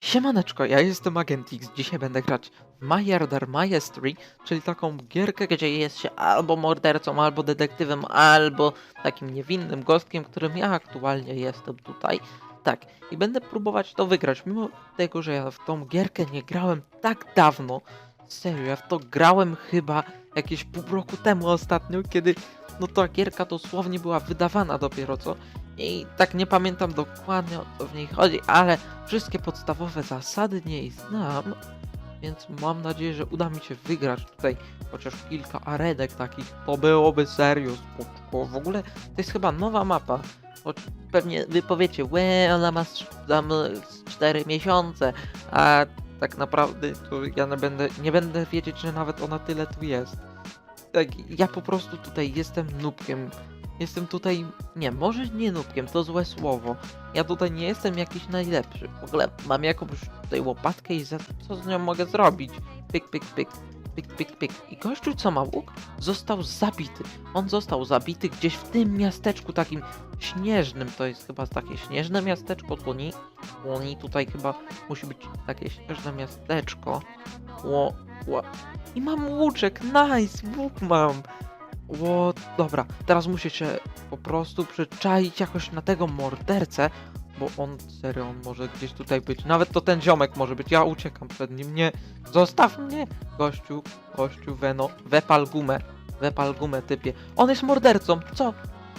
Siemaneczko, ja jestem Agent X. Dzisiaj będę grać w Murder Mystery, czyli taką gierkę, gdzie jest się albo mordercą, albo detektywem, albo takim niewinnym gostkiem, którym ja aktualnie jestem tutaj. Tak, i będę próbować to wygrać, mimo tego, że ja w tą gierkę nie grałem tak dawno. Serio, ja w to grałem chyba jakieś pół roku temu ostatnio, kiedy no ta gierka dosłownie była wydawana dopiero co. I tak nie pamiętam dokładnie o co w niej chodzi, ale wszystkie podstawowe zasady niej znam, więc mam nadzieję, że uda mi się wygrać tutaj chociaż kilka arenek takich. To byłoby serio spoko. W ogóle to jest chyba nowa mapa. Choć pewnie wy powiecie, łe, ona ma tam 4 miesiące, a tak naprawdę to ja nie będę, nie będę wiedzieć, że nawet ona tyle tu jest. Tak, ja po prostu tutaj jestem nubkiem. Jestem tutaj, nie, może nie nubkiem, to złe słowo. Ja tutaj nie jestem jakiś najlepszy. W ogóle mam jakąś tutaj łopatkę i za co z nią mogę zrobić? Pyk, pyk, pyk, pyk, pyk, pyk. I gościu, co ma łuk, został zabity. On został zabity gdzieś w tym miasteczku takim śnieżnym. To jest chyba takie śnieżne miasteczko. Tłoni, tłoni tutaj chyba musi być takie śnieżne miasteczko. Ło, ło. I mam łuczek, nice, łuk mam. Ło, dobra, teraz muszę się po prostu przyczaić jakoś na tego mordercę, bo on, serio, on może gdzieś tutaj być. Nawet to ten ziomek może być, ja uciekam przed nim, nie, zostaw mnie, gościu, gościu, Veno, wepal gumę, wepal gumę, typie. On jest mordercą, co,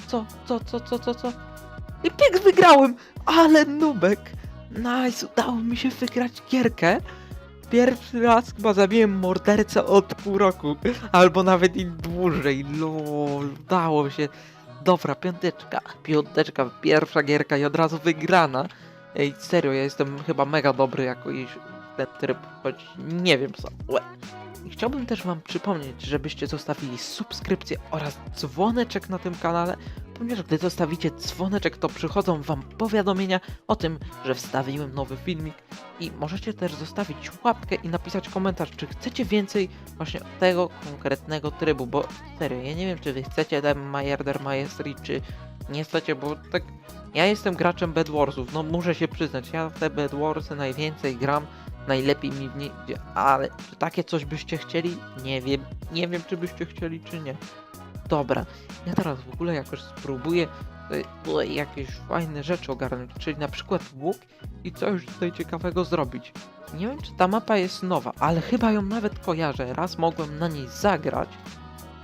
co, co, co, co, co, co? I piek wygrałem, ale nubek, nice, udało mi się wygrać gierkę. Pierwszy raz chyba zabiłem mordercę od pół roku, albo nawet i dłużej, lol, udało się. Dobra, piąteczka, piąteczka, pierwsza gierka i od razu wygrana. Ej, serio, ja jestem chyba mega dobry jako iż ten tryb, choć nie wiem co. Łe. Chciałbym też wam przypomnieć, żebyście zostawili subskrypcję oraz dzwoneczek na tym kanale, ponieważ gdy zostawicie dzwoneczek, to przychodzą wam powiadomienia o tym, że wstawiłem nowy filmik i możecie też zostawić łapkę i napisać komentarz, czy chcecie więcej właśnie tego konkretnego trybu, bo serio, ja nie wiem, czy wy chcecie ten Murder Mystery, czy nie chcecie, bo tak ja jestem graczem Bed Warsów, no muszę się przyznać, ja w te Bed Warsy najwięcej gram, najlepiej mi w nie idzie, ale czy takie coś byście chcieli? Nie wiem, nie wiem, czy byście chcieli, czy nie. Dobra, ja teraz w ogóle jakoś spróbuję tutaj- tutaj jakieś fajne rzeczy ogarnąć, czyli na przykład łuk i coś tutaj ciekawego zrobić. Nie wiem, czy ta mapa jest nowa, ale chyba ją nawet kojarzę. Raz mogłem na niej zagrać,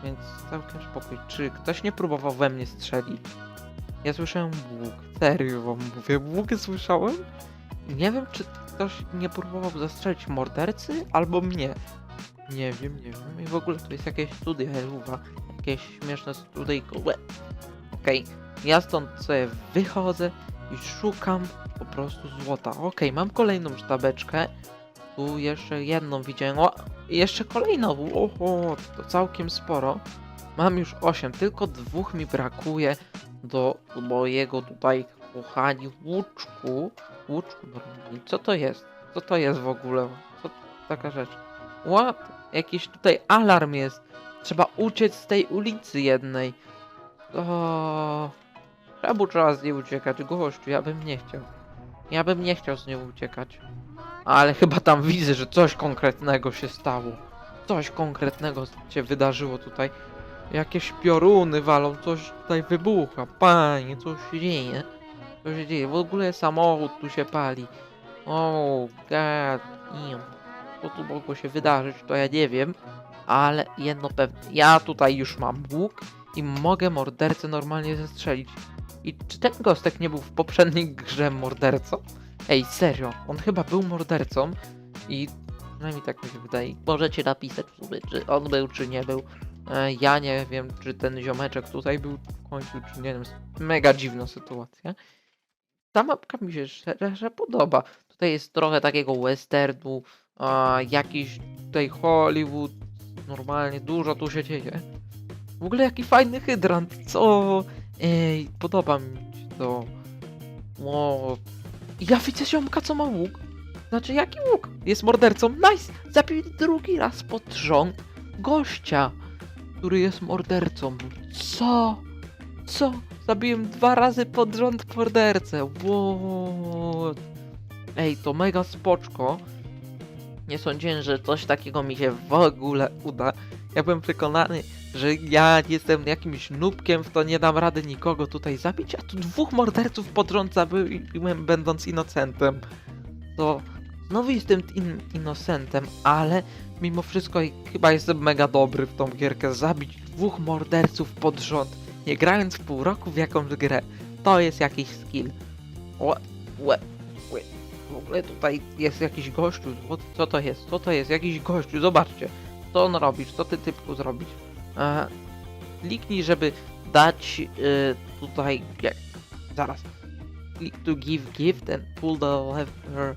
więc całkiem spokój. Czy ktoś nie próbował we mnie strzelić? Ja słyszałem łuk. Serio wam mówię, łuk słyszałem? Nie wiem, czy ktoś nie próbował zastrzelić mordercy albo mnie. Nie wiem, nie wiem. I w ogóle to jest jakieś studia Eluwa. Jakieś śmieszne studyjko. Okej, ja stąd sobie wychodzę i szukam po prostu złota. Okej, mam kolejną sztabeczkę. Tu jeszcze jedną widziałem. O, i jeszcze kolejną. Oho, to całkiem sporo. Mam już 8, tylko dwóch mi brakuje do mojego tutaj, kochani, łuczku. Łuczku normalnie. Co to jest? Co to jest w ogóle? Co taka rzecz? What? Jakiś tutaj alarm jest. Trzeba uciec z tej ulicy jednej. O, Czemu trzeba z niej uciekać? Gościu, ja bym nie chciał. Ja bym nie chciał z nią uciekać. Ale chyba tam widzę, że coś konkretnego się stało. Coś konkretnego się wydarzyło tutaj. Jakieś pioruny walą, coś tutaj wybucha. Panie, coś się dzieje. Co się dzieje? W ogóle samochód tu się pali. O, god damn. Co tu mogło się wydarzyć, to ja nie wiem. Ale jedno pewne. Ja tutaj już mam łuk i mogę mordercę normalnie zestrzelić. I czy ten gostek nie był w poprzedniej grze mordercą? Ej, serio, on chyba był mordercą i przynajmniej tak mi się wydaje. Możecie napisać w sumie, czy on był, czy nie był. E, ja nie wiem, czy ten ziomeczek tutaj był w końcu, czy nie wiem. Mega dziwna sytuacja. Ta mapka mi się szczerze podoba. Tutaj jest trochę takiego westernu, a, jakiś tutaj Hollywood. Normalnie dużo tu się dzieje. W ogóle jaki fajny hydrant, co? Ej, podoba mi się to. Wow. Ja widzę ziomka, co ma łuk. Znaczy, jaki łuk? Jest mordercą. Nice! Zabił drugi raz pod rząd gościa, który jest mordercą. Co? Co? Zabiłem dwa razy pod rząd mordercę. What? Ej, to mega spoczko. Nie sądziłem, że coś takiego mi się w ogóle uda. Ja byłem przekonany, że ja jestem jakimś nubkiem, w to nie dam rady nikogo tutaj zabić, a tu dwóch morderców pod rząd zabiłem, będąc inocentem. To znowu jestem in innocentem, ale mimo wszystko chyba jestem mega dobry w tą gierkę. Zabić dwóch morderców pod rząd, nie grając pół roku w jakąś grę. To jest jakiś skill. Łe, łe, łe. W ogóle tutaj jest jakiś gościu. Co to jest? Co to jest? Jakiś gościu. Zobaczcie. Co on robisz? Co ty typku zrobić? E, kliknij, żeby dać y, tutaj... Jak, zaraz. Click to give gift and pull the lever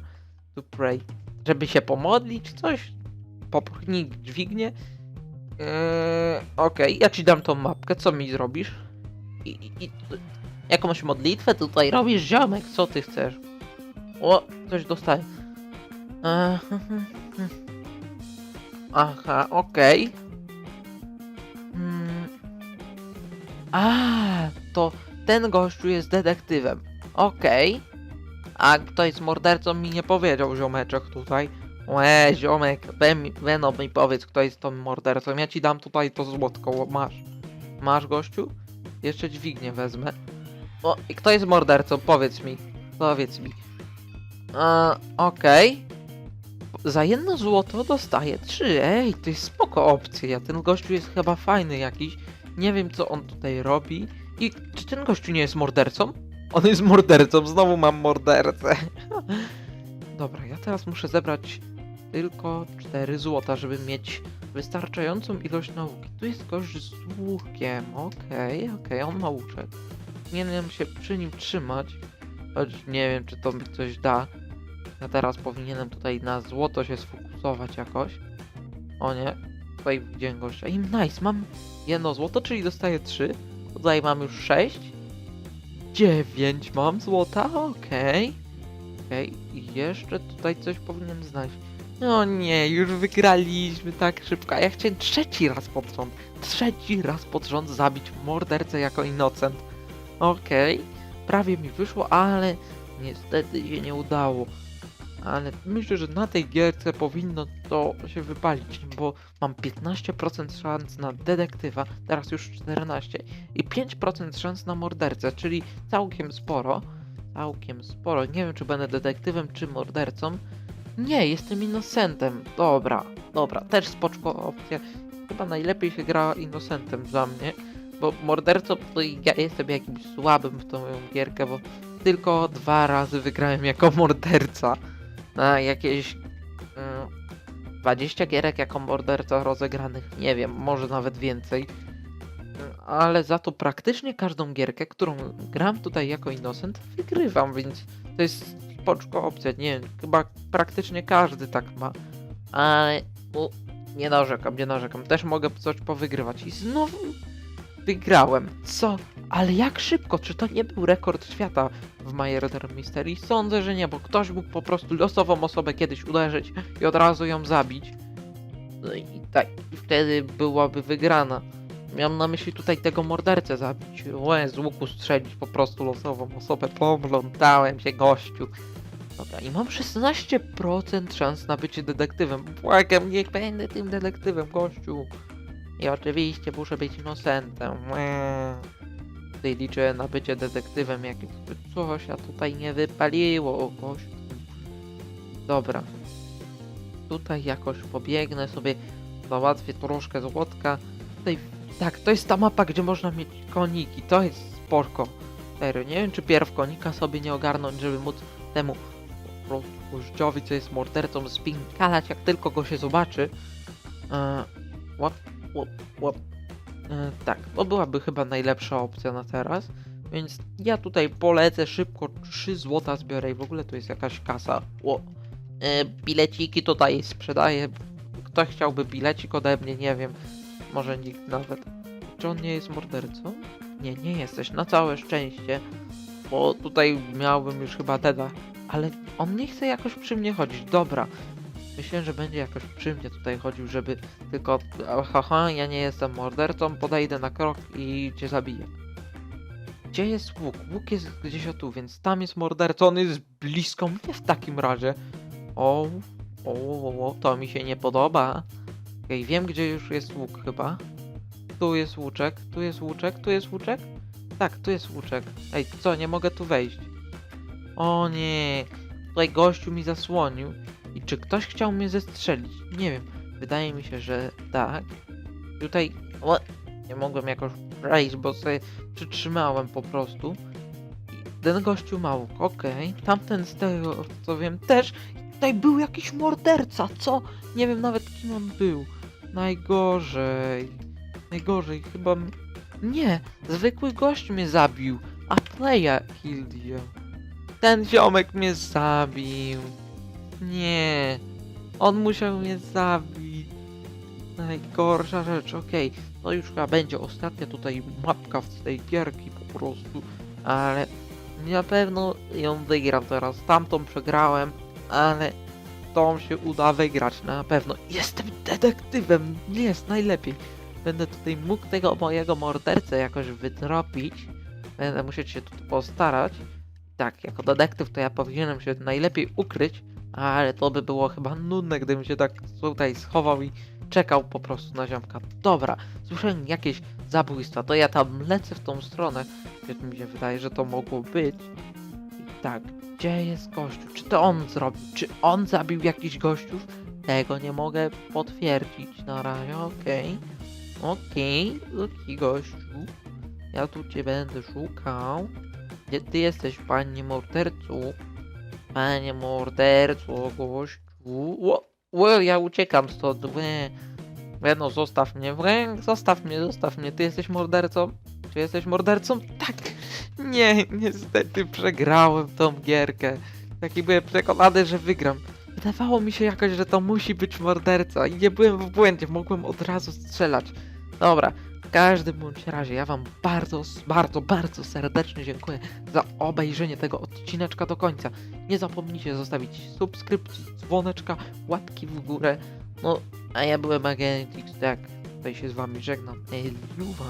to pray. Żeby się pomodlić, coś? Popchnij dźwignię. Eee, Okej, ja ci dam tą mapkę, co mi zrobisz? I, i, i jakąś modlitwę tutaj robisz, ziomek, co ty chcesz? O, coś dostaję. Aha, okej. Mm. A, to ten gościu jest detektywem. Okej. A kto jest mordercą mi nie powiedział ziomeczek tutaj. Łe, ziomek, Ven- Venom mi powiedz kto jest tą mordercą. Ja ci dam tutaj to złotko, masz. Masz gościu? Jeszcze dźwignię wezmę. O, i kto jest mordercą? Powiedz mi. Powiedz mi. A, Okej. Za jedno złoto dostaję trzy. Ej, to jest spoko opcja. Ten gościu jest chyba fajny jakiś. Nie wiem co on tutaj robi. I czy ten gościu nie jest mordercą? On jest mordercą, znowu mam mordercę. Dobra, ja teraz muszę zebrać tylko 4 złota, żeby mieć wystarczającą ilość nauki. Tu jest gość z łukiem. Okej, okej, on ma łuczek. Powinienem się przy nim trzymać. Choć nie wiem, czy to mi coś da. Ja teraz powinienem tutaj na złoto się sfokusować jakoś. O nie, tutaj widziałem gościa. I nice, mam jedno złoto, czyli dostaję 3. Tutaj mam już 6. 9 mam złota, okej. Okej, i jeszcze tutaj coś powinien znaleźć. No nie, już wygraliśmy tak szybko. A ja chciałem trzeci raz pod rząd. Trzeci raz pod rząd zabić mordercę jako inocent. Okej, prawie mi wyszło, ale niestety się nie udało. Ale myślę, że na tej gierce powinno to się wypalić, bo mam 15% szans na detektywa, teraz już 14 i 5% szans na mordercę, czyli całkiem sporo. Całkiem sporo. Nie wiem, czy będę detektywem, czy mordercą. Nie, jestem innocentem. Dobra, dobra, też spoczko opcja. Chyba najlepiej się gra innocentem dla mnie, bo mordercą to ja jestem jakimś słabym w tą gierkę, bo tylko dwa razy wygrałem jako morderca. Na jakieś mm, 20 gierek jako morderca rozegranych, nie wiem, może nawet więcej. Ale za to praktycznie każdą gierkę, którą gram tutaj jako innocent, wygrywam, więc to jest spoczko opcja. Nie wiem, chyba praktycznie każdy tak ma. Ale u, nie narzekam, nie narzekam. Też mogę coś powygrywać. I znowu wygrałem. Co? Ale jak szybko? Czy to nie był rekord świata w Murder Mystery? Sądzę, że nie, bo ktoś mógł po prostu losową osobę kiedyś uderzyć i od razu ją zabić. No i tak, wtedy byłaby wygrana. Miałem na myśli tutaj tego mordercę zabić. Łe, z łuku strzelić po prostu losową osobę. Pomlątałem się, gościu. Dobra, i mam 16% szans na bycie detektywem. Błagam, niech będę tym detektywem, gościu. I oczywiście muszę być innocentem. Łe. Tutaj liczę na bycie detektywem, jak coś, a tutaj nie wypaliło, gościu. Dobra. Tutaj jakoś pobiegnę sobie, załatwię troszkę złotka. Tutaj, tak, to jest ta mapa, gdzie można mieć koniki, to jest spoko. Serio, nie wiem czy pierw konika sobie nie ogarnąć, żeby móc temu gościowi, co jest mordercą, spinkalać jak tylko go się zobaczy. E, łap, łap, łap. E, tak, to byłaby chyba najlepsza opcja na teraz. Więc ja tutaj polecę szybko, 3 złota zbiorę i w ogóle to jest jakaś kasa. O, e, bileciki tutaj sprzedaję. Ktoś chciałby bilecik ode mnie, nie wiem. Może nikt nawet. Czy on nie jest mordercą? Nie, nie jesteś, na całe szczęście. Bo tutaj miałbym już chyba Deda. Ale on nie chce jakoś przy mnie chodzić. Dobra. Myślę, że będzie jakoś przy mnie tutaj chodził, żeby tylko haha, ja nie jestem mordercą, podejdę na krok i cię zabiję. Gdzie jest łuk? Łuk jest gdzieś o tu, więc tam jest morderca. On jest blisko mnie w takim razie. O, o, o, o to mi się nie podoba. Okej, wiem gdzie już jest łuk chyba. Tu jest łuczek, tu jest łuczek, tu jest łuczek? Tak, tu jest łuczek. Ej, co, nie mogę tu wejść. O nie, tutaj gościu mi zasłonił. I czy ktoś chciał mnie zestrzelić? Nie wiem. Wydaje mi się, że tak. Tutaj o, nie mogłem jakoś przejść, bo sobie przytrzymałem po prostu. I ten gościu ma łuk, okej. Tamten z tego, co wiem, też. Tutaj był jakiś morderca, co? Nie wiem nawet kim on był. Najgorzej. Najgorzej, chyba... Nie, zwykły gość mnie zabił, a playa you. Ten ziomek mnie zabił. Nie. On musiał mnie zabić. Najgorsza rzecz, okej. To już chyba będzie ostatnia tutaj mapka z tej gierki po prostu. Ale na pewno ją wygram teraz. Tamtą przegrałem, ale tą się uda wygrać na pewno. Jestem detektywem, jest najlepiej. Będę tutaj mógł tego mojego mordercę jakoś wytropić. Będę musieć się tu postarać. Tak, jako detektyw to ja powinienem się najlepiej ukryć, ale to by było chyba nudne, gdybym się tak tutaj schował i czekał po prostu na ziomka. Dobra, słyszałem jakieś zabójstwa, to ja tam lecę w tą stronę, gdzie mi się wydaje, że to mogło być. Tak, gdzie jest gościu? Czy to on zrobił? Czy on zabił jakichś gościów? Tego nie mogę potwierdzić na razie, okej. Okej, okay. gościu. Ja tu cię będę szukał. Gdzie ty jesteś, panie mordercu? Panie morderco, gościu. Ło, ło, ja uciekam stąd. Łe. Łe, no zostaw mnie, Łe, zostaw mnie, zostaw mnie. Ty jesteś mordercą? Czy jesteś mordercą? Tak. Nie, niestety przegrałem tą gierkę. Taki byłem przekonany, że wygram. Wydawało mi się jakoś, że to musi być morderca i nie byłem w błędzie, mogłem od razu strzelać. Dobra, w każdym bądź razie ja wam bardzo, bardzo, bardzo serdecznie dziękuję za obejrzenie tego odcineczka do końca. Nie zapomnijcie zostawić subskrypcji, dzwoneczka, łapki w górę. No, a ja byłem Agent X, tak, tutaj się z wami żegnam. Eluwa.